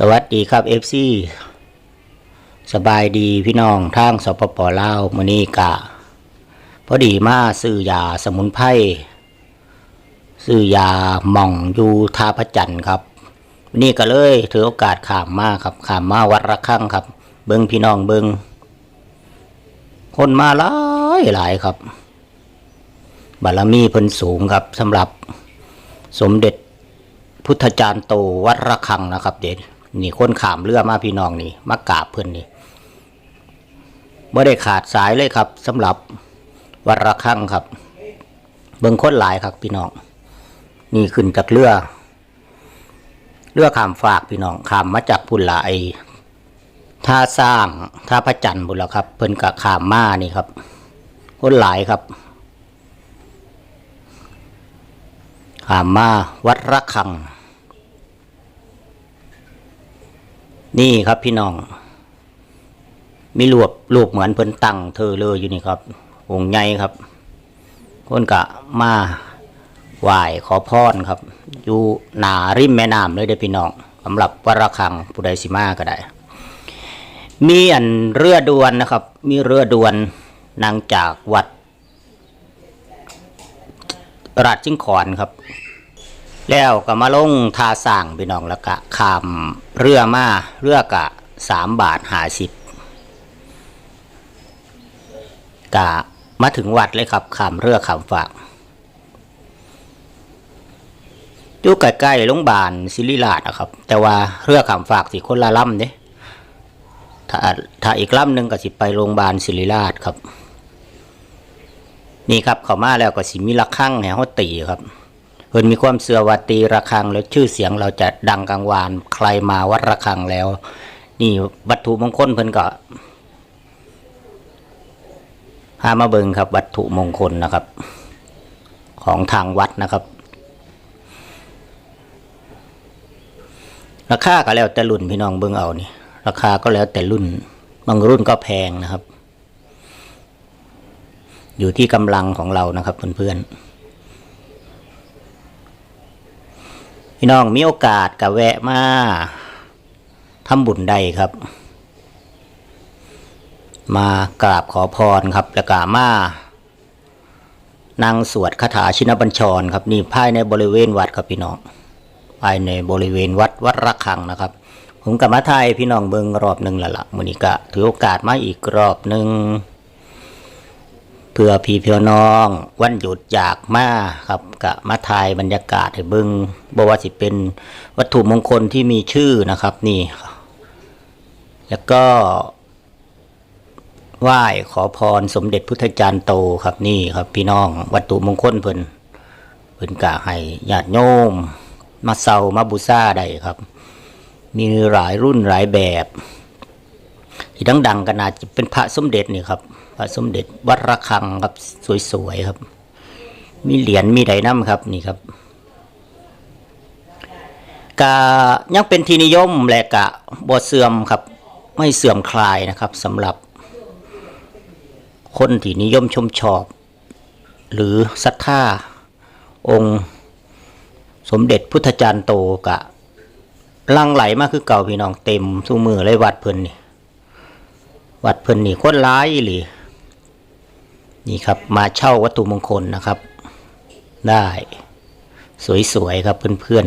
สวัสดีครับเอฟซีสบายดีพี่น้องทางสปปลาวมือนี้กะพอดีมาซื้อยาสมุนไพรซื้อยาหม่องอยู่ทาพจันทร์ครับนนี้ก็เลยถือโอกาสขามมาครับขามมาวัดระฆังครับ เบิ้งพี่น้องเบิ้งคนมาหลายหลายครับ บารมีเพิ่นสูงครับสำหรับสมเด็จพุทธจารย์โตวัดระฆังนะครับ เด็ด นี่คนขามเรือมาพี่น้องนี่มากราบเพื่อนนี่ไม่ได้ขาดสายเลยครับสำหรับวัดระฆังครับ เบิ่งคนหลายครับพี่น้อง นี่ขึ้นจากเรือเรือขามฝากพี่น้องขามมาจากพุนละไอท่าสร้างท่าพระจันทร์บุญแล้วครับ เพิ่นกะขามมานี่ครับ คนหลายครับขามมาวัดระฆัง นี่ครับพี่น้อง มีรูปรูปเหมือนเพิ่นตั้งเธอเลยอยู่นี่ครับ องค์ใหญ่ครับคนกะมาไหว้ขอพรครับ อยู่หนาริมแม่น้ำเลยเด้อพี่น้องสำหรับวัดระฆังผู้ใดสิมาก็ได้ มีอันเรือด่วนนะครับ มีเรือด่วนนางจากวัด ราชจิงขอนครับ แล้วก็มาลงทาสร้างพี่น้องแล้วก็ข้าม เรือมาเรือกะสามบาทหาสิบกะมาถึงวัดเลยครับขามเรือขามฝากอยู่ใกล้ๆโรงพยาบาลศิริราชนะครับ แต่ว่าเรือขามฝากสิคนละลำเด้ถ้าถ้าอีกลำหนึ่งก็สิไปโรงพยาบาลศิริราชครับ นี่ครับเขามาแล้วก็สิมีระฆังให้เฮาตีครับ เพิ่นมีความเสื่อว่าตีระฆังแล้วชื่อเสียงเราจะดังกังวานใครมาวัดระฆังแล้ว นี่วัตถุมงคลเพิ่นก็พามาเบิงครับ วัตถุมงคลนะครับ ของทางวัดนะครับราคาก็แล้วแต่รุ่นพี่น้องเบิงเอานี่ราคาก็แล้วแต่รุ่น บางรุ่นก็แพงนะครับ อยู่ที่กำลังของเรานะครับเพื่อนๆ พี่น้องมีโอกาสกับแวะมาทำบุญได้ครับ มากราบขอพรครับ แล้วก็มานั่งสวดคาถาชินบัญชรครับ นี่ภายในบริเวณวัดครับพี่น้องภายในบริเวณวัดวัดระฆังนะครับ ผมกับมาไทยพี่น้องเบิงรอบหนึ่งละละมือนี้ก็ถือโอกาสมาอีกรอบหนึ่ง พื่อพี่เพียวน้อง วันหยุดอยากมาครับกะมาถ่ายบรรยากาศให้เบิงบว่าสิเป็นวัตถุมงคลที่มีชื่อนะครับนี่ แล้วก็ไหว้ขอพรสมเด็จพุทธจารย์โตครับนี่ครับ พี่น้องวัตถุมงคลเพิ่นเพิ่นกะให้ญาติโยมมาเซามาบูชาได้ครับ มีหลายรุ่นหลายแบบ ที่ดังๆก็น่าจะเป็นพระสมเด็จนี่ครับ พระสมเด็จวัดระฆังครับสวยๆครับ มีเหรียญมีไดน้ำครับนี่ครับกะยังเป็นที่นิยมและกะบ่เสื่อมครับ ไม่เสื่อมคลายนะครับสำหรับ คนที่นิยมชมชอบ หรือศรัทธาองค์สมเด็จพุทธจารย์โตกะลังไหลมากคือเก่าพี่น้องเต็มสู้มือเลยวัดเพิ่นนี่ วัดเพิ่นนี่โคตรร้ายหรือ นี่ครับมาเช่าวัตถุมงคลนะครับ ได้สวยๆครับเพื่อน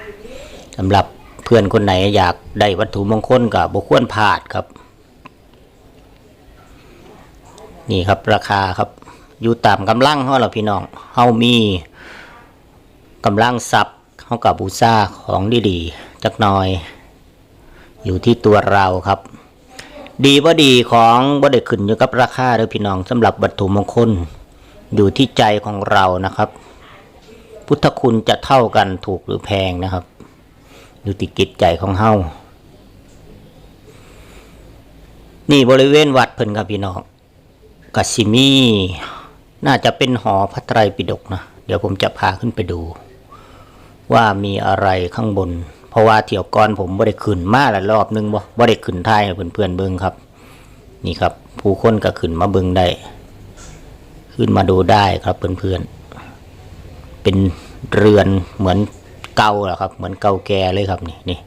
ๆสำหรับเพื่อนคนไหนอยากได้วัตถุมงคลกับบุควรพลาดครับ นี่ครับราคาครับอยู่ตามกำลังเฮาล่ะพี่น้องเฮามีกำลังทรัพย์เฮากับบูชาของดีๆจักหน่อย อยู่ที่ตัวเราครับ ดีว่าดีของบ่ได้ขึ้นอยู่กับราคาเด้อพี่น้องสำหรับวัตถุมงคล อยู่ที่ใจของเรานะครับ พุทธคุณจะเท่ากันถูกหรือแพงนะครับอยู่ที่จิตใจของเฮานี่บริเวณวัดเพิ่นครับพี่น้องกัสิมีน่าจะเป็นหอพระไตรปิฎกนะ เดี๋ยวผมจะพาขึ้นไปดู ว่ามีอะไรข้างบน พราะว่าเที่ยวก่อนผมบ่ได้ขึ้นมาลยรอบนึงบ่บ่ได้ขึ้นท้พื่อนเพื่อนเบิ้งครับ นี่ครับ ผู้คนก็ขึ้นมาเบิ้งได้ขึ้นมาดูได้ครับเพื่อนเพื่อนเป็นเรือนเหมือนเก่าเหรอครับ เหมือนเก่าแก่เลยครับนี่นี่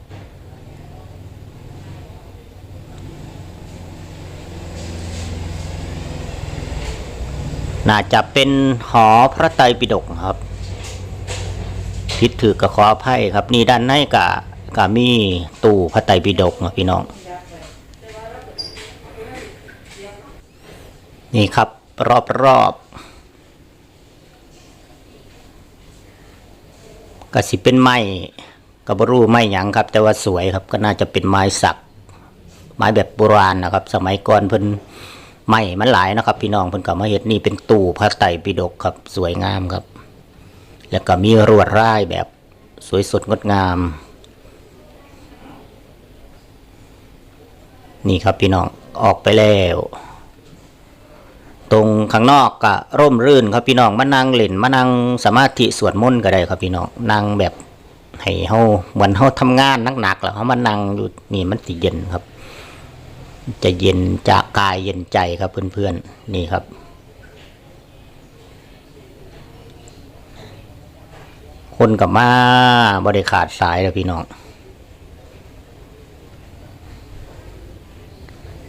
น่าจะเป็นหอพระไตรปิฎกครับ พิดถือกับขออภัยครับ นี่ด้านในกะกะมีตู้พระไตรปิฎกนะพี่น้อง นี่ครับ รอบรอบๆก็สิเป็นไม้กระบรูไม้หยังครับ แต่ว่าสวยครับ ก็น่าจะเป็นไม้สัก ไม้แบบโบราณนะครับ สมัยก่อนเพิ่นไม้มันหลายนะครับ พี่น้องเพิ่นก็มาเฮ็ดนี่เป็นตู้พระไตรปิฎกครับ สวยงามครับ แล้วก็มีรวดร่ายแบบสวยสดงดงาม นี่ครับพี่น้องออกไปแล้ว ตรงข้างนอกก็ร่มรื่นครับพี่น้องมานั่งเล่นมานั่งสมาธิสวดมนต์ก็ได้ครับพี่น้องนั่งแบบให้เฮาเหมือนเฮาทำงานหนักๆแล้วเฮามานั่งอยู่นี่มันสิเย็นครับ จะเย็นจากกายเย็นใจครับเพื่อนๆนี่ครับ คนกับมาบริขาดสายแล้วพี่น้อง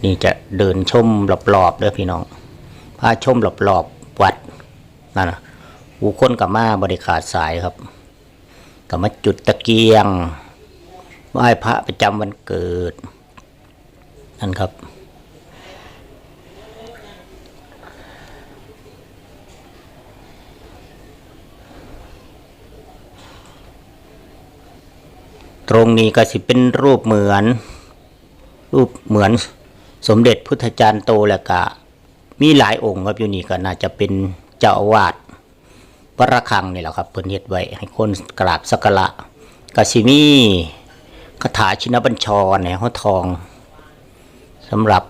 นี่จะเดินชมรอบๆเด้อพี่น้องพาชมรอบๆวัดนั่นนะผู้คนกับมาบริขาดสายครับกับมาจุดตะเกียงไหว้พระประจำวันเกิดนั่นครับ ตรงนี้ก็สิเป็นรูปเหมือน รูปเหมือนสมเด็จพุทธจารย์โตแล้วก็มีหลายองค์ครับอยู่นี่ก็น่าจะเป็นเจ้าอาวาสวัดระฆังนี่แหละครับเพิ่นเฮ็ดไว้ให้คนกราบสักการะก็สิมีคาถาชินบัญชรในห้อทองสำหรับ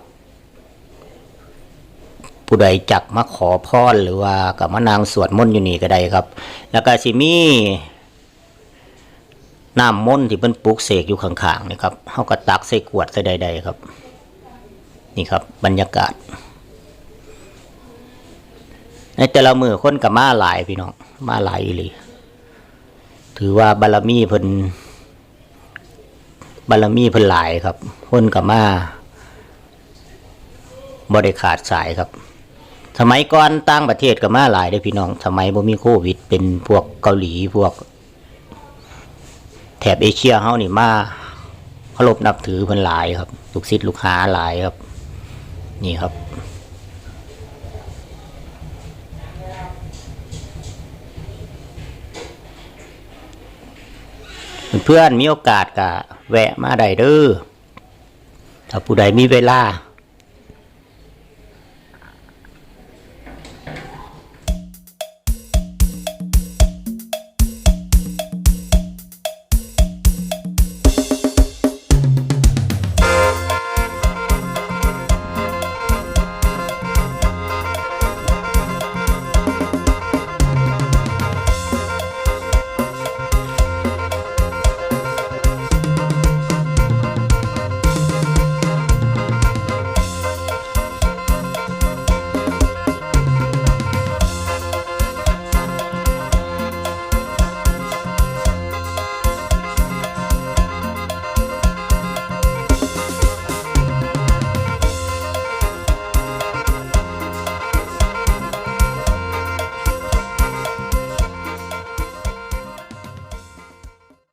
ผู้ใดจักมาขอพรหรือว่ากับมานางสวดมนต์อยู่นี่ก็ได้ครับ แล้วก็สิมี น้ำมนต์ที่เพิ่นปลูกเสกอยู่ข้างๆนี่ครับเฮาก็ตักใส่ขวดใส่ใด ๆ ครับ นี่ครับ บรรยากาศ ในแต่ละมือคนกับมาหลายพี่น้องมาหลายอีหลีถือว่าบารมีเพิ่นบารมีเพิ่นหลายครับคนกับมาบริขาดสายครับ สมัยก่อนต่างประเทศกับมาหลายได้พี่น้อง สมัยบ่มีโควิด เป็นพวกเกาหลีพวก แถบเอเชียเฮานี่มาเคารพนับถือเพิ่นหลายครับ ลูกศิษย์ลูกหาหลายครับ นี่ครับ เพื่อนๆมีโอกาสก็แวะมาได้เด้อถ้าผู้ใดมีเวลา